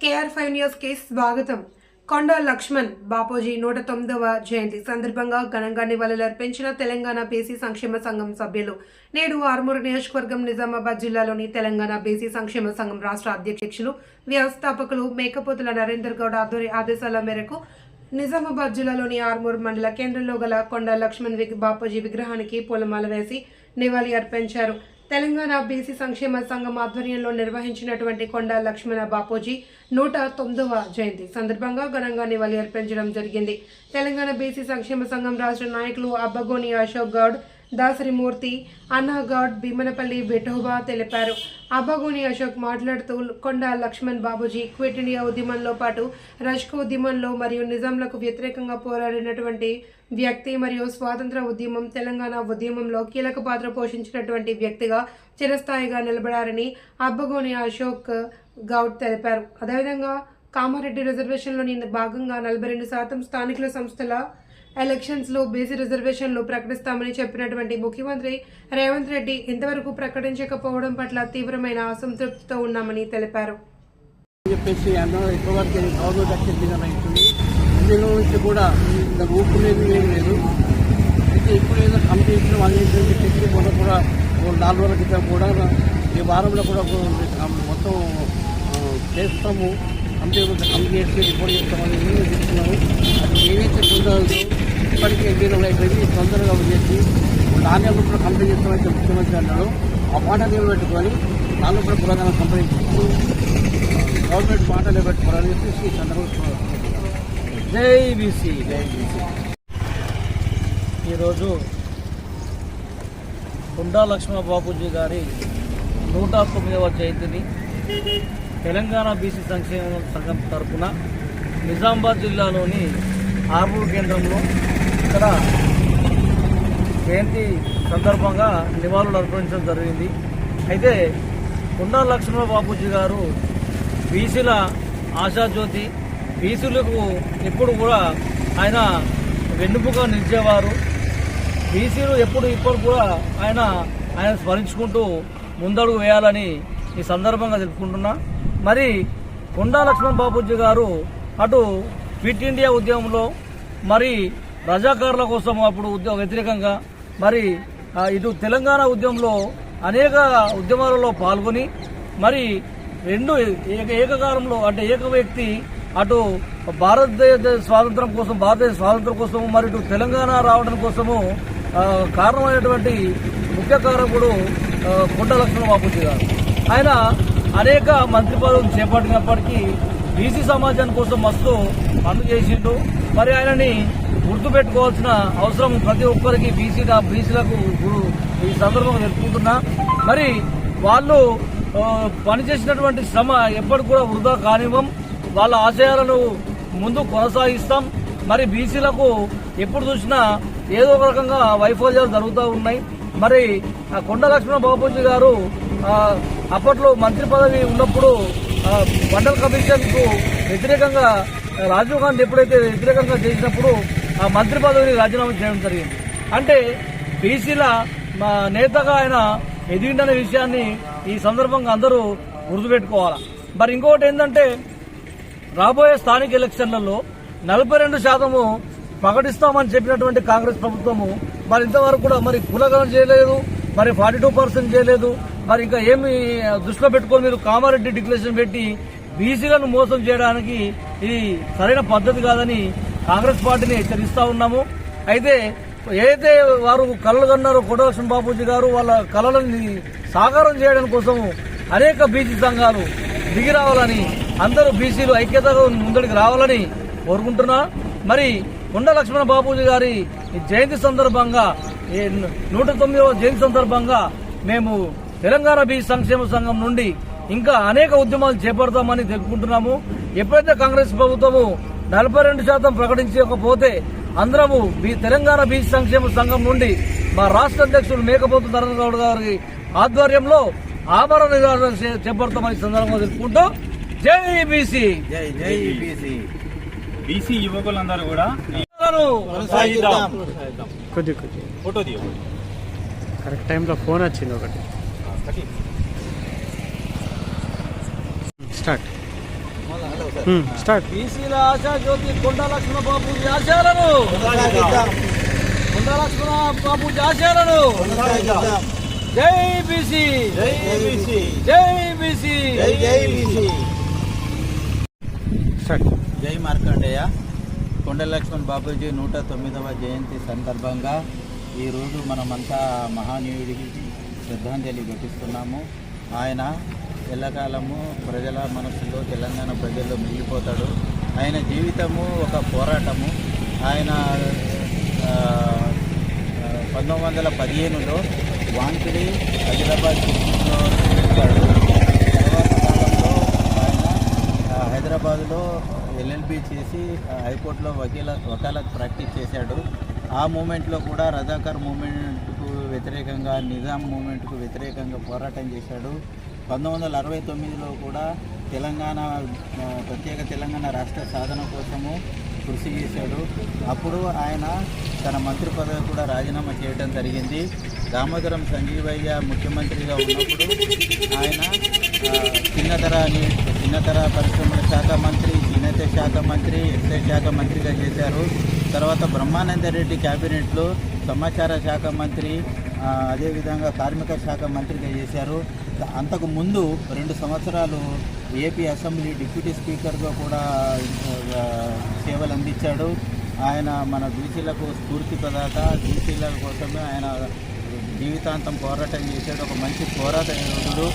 KR five న్యూస్కి స్వాగతం. కొండ లక్ష్మణ్ బాపూజీ నూట తొమ్మిదవ జయంతి సందర్భంగా ఘనంగా నివాళులర్పించిన తెలంగాణ బీసీ సంక్షేమ సంఘం సభ్యులు నేడు ఆర్మూరు నియోజకవర్గం నిజామాబాద్ జిల్లాలోని తెలంగాణ బీసీ సంక్షేమ సంఘం రాష్ట్ర అధ్యక్షులు వ్యవస్థాపకులు మేకపోతుల నరేందర్ గౌడ్ ఆధ్వర్య ఆదేశాల మేరకు నిజామాబాద్ జిల్లాలోని ఆర్మూర్ మండల కేంద్రంలో గల కొండ లక్ష్మణ్ బాపూజీ విగ్రహానికి పూలమాల వేసి నివాళి అర్పించారు తెలంగాణ బీసీ సంక్షేమ సంఘం ఆధ్వర్యంలో నిర్వహించినటువంటి కొండ లక్ష్మణ బాపూజీ నూట తొమ్మిదవ జయంతి సందర్భంగా ఘనంగా నివాళి అర్పించడం జరిగింది. తెలంగాణ బీసీ సంక్షేమ సంఘం రాష్ట్ర నాయకులు అబ్బగోని అశోక్ గౌడ్ దాసరిమూర్తి అన్నాగౌడ్ భీమనపల్లి విఠోబా తెలిపారు. అబ్బగుని అశోక్ మాట్లాడుతూ కొండ లక్ష్మణ్ బాబుజీ క్విట్ ఇండియా ఉద్యమంలో పాటు రష్క ఉద్యమంలో మరియు నిజాంలకు వ్యతిరేకంగా పోరాడినటువంటి వ్యక్తి మరియు స్వాతంత్ర ఉద్యమం తెలంగాణ ఉద్యమంలో కీలక పాత్ర పోషించినటువంటి వ్యక్తిగా చిరస్థాయిగా నిలబడారని అబ్బగోని అశోక్ గౌడ్ తెలిపారు. అదేవిధంగా కామారెడ్డి రిజర్వేషన్లోని భాగంగా నలభై రెండు శాతం స్థానికుల సంస్థల ఎలక్షన్స్లో బీసీ రిజర్వేషన్లు ప్రకటిస్తామని చెప్పినటువంటి ముఖ్యమంత్రి రేవంత్ రెడ్డి ఇంతవరకు ప్రకటించకపోవడం పట్ల తీవ్రమైన అసంతృప్తితో ఉన్నామని తెలిపారు. చెప్పేసి అన్న ఎక్కువగా గవర్నమెంట్ నుంచి కూడా ఇంత ఏం లేదు. అయితే ఇప్పుడు ఏదో కమిటీ ఇచ్చిన చెప్పి మొన్న కూడా ఓ నాలుగు రోజుల క్రితం కూడా ఈ వారంలో కూడా మొత్తం చేస్తాము. కమిటీ కమిటీ రిపోర్ట్ చేస్తామని మేము చెప్తున్నాము. అది ఏదైతే తొందరగా ఇప్పటికే ఎగ్జామ్ అయిపోయింది తొందరగా చేసి నాణ్యం కూడా కంప్లీట్ చేస్తామని చెప్పి ముఖ్యమంత్రి అన్నాడు ఆ మాట నిలబెట్టుకొని నాలుగు కూడా పురాతన కంపెనీ గవర్నమెంట్ మాట నిలబెట్టుకోవాలని చెప్పేసి ఈ సందర్భంగా జై బీసీ జై బీసీ. ఈరోజు కుండా లక్ష్మణ బాపూజీ గారి నూట తొమ్మిదవ జయంతిని తెలంగాణ బీసీ సంక్షేమ సంఘం తరఫున నిజామాబాద్ జిల్లాలోని ఆర్మూర్ కేంద్రంలో ఇక్కడ జయంతి సందర్భంగా నివాళులు అర్పించడం జరిగింది. అయితే కొండా లక్ష్మణ బాపూజీ గారు బీసీల ఆశాజ్యోతి బీసీలకు ఎప్పుడు కూడా ఆయన వెన్నుముగా నిలిచేవారు. బీసీలు ఎప్పుడు ఇప్పుడు కూడా ఆయన ఆయన స్మరించుకుంటూ ముందడుగు వేయాలని ఈ సందర్భంగా తెలుపుకుంటున్నా. మరి కొండా లక్ష్మణ్ బాబుజీ గారు అటు ఫిట్ ఇండియా ఉద్యమంలో మరి రజాకారుల కోసం అప్పుడు ఉద్యమ వ్యతిరేకంగా మరి ఇటు తెలంగాణ ఉద్యమంలో అనేక ఉద్యమాలలో పాల్గొని మరి రెండు ఏక ఏకకాలంలో అంటే ఏక వ్యక్తి అటు భారతదేశ స్వాతంత్రం కోసం భారతదేశ స్వాతంత్రం కోసము మరి ఇటు తెలంగాణ రావడం కోసము కారణమైనటువంటి ముఖ్య కారకుడు కొండలక్ష్మణ కొండ లక్ష్మణ బాపూజీ గారు. ఆయన అనేక మంత్రి పదవులు చేపట్టినప్పటికీ బీసీ సమాజం కోసం మస్తు పనులు చేసిండు మరి ఆయనని గుర్తుపెట్టుకోవాల్సిన అవసరం ప్రతి ఒక్కరికి బీసీ బీసీలకు ఈ సందర్భంగా తెలుపుకుంటున్నా మరి వాళ్ళు పనిచేసినటువంటి శ్రమ ఎప్పటికి కూడా వృధా కానివ్వం. వాళ్ళ ఆశయాలను ముందు కొనసాగిస్తాం. మరి బీసీలకు ఎప్పుడు చూసినా ఏదో ఒక రకంగా వైఫల్యాలు జరుగుతూ ఉన్నాయి. మరి ఆ కొండ లక్ష్మణ గారు అప్పట్లో మంత్రి పదవి ఉన్నప్పుడు మండల కమిషన్కు వ్యతిరేకంగా రాజీవ్ గాంధీ ఎప్పుడైతే వ్యతిరేకంగా చేసినప్పుడు ఆ మంత్రి పదవిని రాజీనామా చేయడం జరిగింది. అంటే బీసీల మా నేతగా ఆయన ఎదిగిందనే విషయాన్ని ఈ సందర్భంగా అందరూ గుర్తుపెట్టుకోవాలి. మరి ఇంకొకటి ఏంటంటే రాబోయే స్థానిక ఎలక్షన్లలో నలభై రెండు శాతము ప్రకటిస్తామని చెప్పినటువంటి కాంగ్రెస్ ప్రభుత్వము మరి ఇంతవరకు కూడా మరి కులగలం చేయలేదు మరి ఫార్టీ టూ పర్సెంట్ చేయలేదు మరి ఇంకా ఏమి దృష్టిలో పెట్టుకొని మీరు కామారెడ్డి డిక్లరేషన్ పెట్టి బీసీలను మోసం చేయడానికి ఇది సరైన పద్ధతి కాదని కాంగ్రెస్ పార్టీని హెచ్చరిస్తా ఉన్నాము. అయితే ఏదైతే వారు కళలు కన్నారో కొడలక్ష్మణ బాపూజీ గారు వాళ్ళ కళలని సాకారం చేయడం కోసం అనేక బీసీ సంఘాలు దిగి రావాలని అందరూ బీసీలు ఐక్యతగా ముందడికి రావాలని కోరుకుంటున్నా. మరి కొండ లక్ష్మణ బాపూజీ గారి ఈ జయంతి సందర్భంగా నూట తొమ్మిదవ జయంతి సందర్భంగా మేము తెలంగాణ బీసీ సంక్షేమ సంఘం నుండి ఇంకా అనేక ఉద్యమాలు చేపడతామని తెలుపుకుంటున్నాము. ఎప్పుడైతే కాంగ్రెస్ ప్రభుత్వము నలభై రెండు శాతం ప్రకటించకపోతే అందరము బీ తెలంగాణ బీసీ సంక్షేమ సంఘం నుండి మా రాష్ట్ర అధ్యక్షుడు మేకపోతు నరేంద్ర గౌడ్ గారి ఆధ్వర్యంలో ఆమరణ నిరాహార చే- చేపడతామని సందర్భంగా తెలుపుకుంటూ జై బీసీ. జై జై బీసీ. బీసీ యువకులందరూ కూడా కొద్ది కొద్ది. ఫోటో కరెక్ట్ టైంలో ఫోన్ వచ్చింది ఒకటి. స్టార్ట్ స్టార్ట్ బీసీల ఆశా జ్యోతి కొండ లక్ష్మణ బాబుజీ ఆశయాలను కొండ లక్ష్మణ బాబుజీ ఆశయాలను జై బీసీ జై బీసీ జై బీసీ స్టార్ట్ జై మార్కండేయ కొండ లక్ష్మణ్ బాబూజీ నూట తొమ్మిదవ జయంతి సందర్భంగా ఈరోజు మనమంతా మహానీయుడికి శ్రద్ధాంజలి ఘటిస్తున్నాము. ఆయన ఎల్లకాలము ప్రజల మనసులో తెలంగాణ ప్రజల్లో మిగిలిపోతాడు. ఆయన జీవితము ఒక పోరాటము. ఆయన పంతొమ్మిది వందల పదిహేనులో వాంకిడి హైదరాబాద్ డిస్టిక్లో తర్వాత కాలంలో ఆయన హైదరాబాద్లో ఎల్ఎల్బి చేసి హైకోర్టులో వకీల వకాలత్ ప్రాక్టీస్ చేశాడు. ఆ మూమెంట్లో కూడా రజాకర్ మూమెంట్ వ్యతిరేకంగా నిజాం మూమెంట్కు వ్యతిరేకంగా పోరాటం చేశాడు. పంతొమ్మిది వందల అరవై తొమ్మిదిలో కూడా తెలంగాణ ప్రత్యేక తెలంగాణ రాష్ట్ర సాధన కోసము కృషి చేశాడు. అప్పుడు ఆయన తన మంత్రి పదవి కూడా రాజీనామా చేయడం జరిగింది. దామోదరం సంజీవయ్య ముఖ్యమంత్రిగా ఉన్నప్పుడు ఆయన చిన్నతర చిన్నతర పరిశ్రమల శాఖ మంత్రి చేనేత శాఖ మంత్రి ఎక్సైజ్ శాఖ మంత్రిగా చేశారు. తర్వాత బ్రహ్మానందరెడ్డి క్యాబినెట్లో సమాచార శాఖ మంత్రి అదేవిధంగా కార్మిక శాఖ మంత్రిగా చేశారు. అంతకు ముందు రెండు సంవత్సరాలు ఏపీ అసెంబ్లీ డిప్యూటీ స్పీకర్గా కూడా సేవలు అందించాడు. ఆయన మన బీసీలకు స్ఫూర్తి ప్రదాత. బీసీల కోసమే ఆయన జీవితాంతం పోరాటం చేశాడు. ఒక మంచి పోరాట యోధుడు.